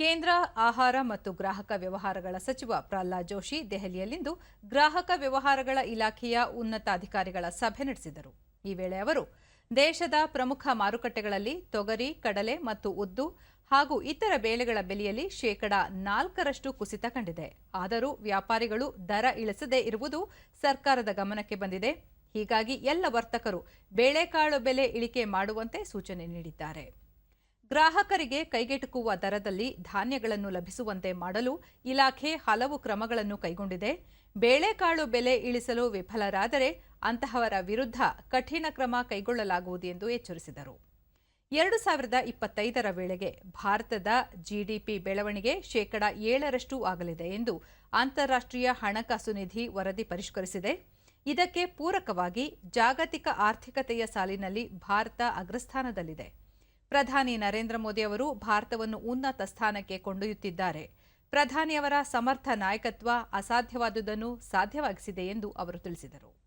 ಕೇಂದ್ರ ಆಹಾರ ಮತ್ತು ಗ್ರಾಹಕ ವ್ಯವಹಾರಗಳ ಸಚಿವ ಪ್ರಹ್ಲಾದ್ ಜೋಶಿ ದೆಹಲಿಯಲ್ಲಿಂದು ಗ್ರಾಹಕ ವ್ಯವಹಾರಗಳ ಇಲಾಖೆಯ ಉನ್ನತ ಅಧಿಕಾರಿಗಳ ಸಭೆ ನಡೆಸಿದರು. ಈ ವೇಳೆ ಅವರು, ದೇಶದ ಪ್ರಮುಖ ಮಾರುಕಟ್ಟೆಗಳಲ್ಲಿ ತೊಗರಿ, ಕಡಲೆ ಮತ್ತು ಉದ್ದು ಹಾಗೂ ಇತರ ಬೇಳೆಗಳ ಬೆಲೆಯಲ್ಲಿ ಶೇಕಡಾ ನಾಲ್ಕರಷ್ಟು ಕುಸಿತ ಕಂಡಿದೆ. ಆದರೂ ವ್ಯಾಪಾರಿಗಳು ದರ ಇಳಿಸದೇ ಇರುವುದು ಸರ್ಕಾರದ ಗಮನಕ್ಕೆ ಬಂದಿದೆ. ಹೀಗಾಗಿ ಎಲ್ಲ ವರ್ತಕರು ಬೇಳೆಕಾಳು ಬೆಲೆ ಇಳಿಕೆ ಮಾಡುವಂತೆ ಸೂಚನೆ ನೀಡಿದ್ದಾರೆ. ಗ್ರಾಹಕರಿಗೆ ಕೈಗೆಟುಕುವ ದರದಲ್ಲಿ ಧಾನ್ಯಗಳನ್ನು ಲಭಿಸುವಂತೆ ಮಾಡಲು ಇಲಾಖೆ ಹಲವು ಕ್ರಮಗಳನ್ನು ಕೈಗೊಂಡಿದೆ. ಬೇಳೆಕಾಳು ಬೆಲೆ ಇಳಿಸಲು ವಿಫಲರಾದರೆ ಅಂತಹವರ ವಿರುದ್ಧ ಕಠಿಣ ಕ್ರಮ ಕೈಗೊಳ್ಳಲಾಗುವುದು ಎಂದು ಎಚ್ಚರಿಸಿದರು. ಎರಡು ಸಾವಿರದ ಇಪ್ಪತ್ತೈದರ ವೇಳೆಗೆ ಭಾರತದ ಜಿಡಿಪಿ ಬೆಳವಣಿಗೆ ಶೇಕಡ ಏಳರಷ್ಟು ಆಗಲಿದೆ ಎಂದು ಅಂತಾರಾಷ್ಟ್ರೀಯ ಹಣಕಾಸು ನಿಧಿ ವರದಿ ಪರಿಷ್ಕರಿಸಿದೆ. ಇದಕ್ಕೆ ಪೂರಕವಾಗಿ ಜಾಗತಿಕ ಆರ್ಥಿಕತೆಯ ಸಾಲಿನಲ್ಲಿ ಭಾರತ ಅಗ್ರಸ್ಥಾನದಲ್ಲಿದೆ. ಪ್ರಧಾನಿ ನರೇಂದ್ರ ಮೋದಿ ಅವರು ಭಾರತವನ್ನು ಉನ್ನತ ಸ್ಥಾನಕ್ಕೆ ಕೊಂಡೊಯ್ಯುತ್ತಿದ್ದಾರೆ. ಪ್ರಧಾನಿಯವರ ಸಮರ್ಥ ನಾಯಕತ್ವ ಅಸಾಧ್ಯವಾದುದನ್ನು ಸಾಧ್ಯವಾಗಿಸಿದೆ ಎಂದು ಅವರು ತಿಳಿಸಿದರು.